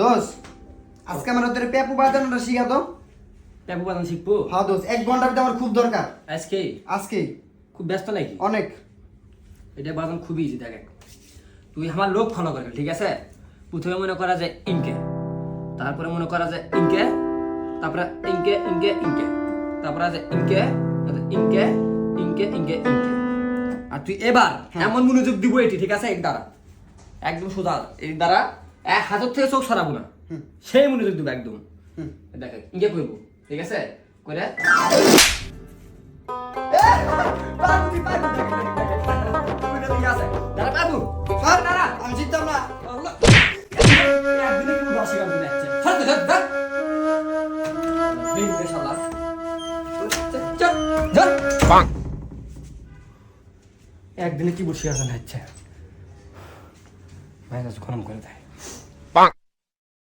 দোষ আজকে আমার ওদের পেপু বাজানোটা শিখা তো। প্যাপু বাদাম শিখব? হ্যাঁ দোষ এক ঘণ্টার ভিতরে আমার খুব দরকার। আজকে? আজকে। খুব ব্যস্ত নাকি? অনেক। এটা বাদাম খুবই ইজি দেখে তুই আমার লোক ফলো করবি ঠিক আছে? প্রথমে মনে করা যায় ইনকে তারপরে মনে করা যায় ইনকে তারপরে ইনকে ইনকে ইনকে তারপরে আছে ইনকে ইনকে ইনকে ইনকে ইনকে। আর তুই এবার এমন মনোযোগ দিব এটি ঠিক আছে? এক দ্বারা। একদম সোজা। এর দ্বারা এক হাতের থেকে চোখ সরাবো না। হুম। সেই মনোযোগ দিব একদম। দেখ ইনকে করব ঠিক আছে? করে আমি জিততাম না একদিনে কি বাসি না হচ্ছে মাইনাস গরম করে দেয়।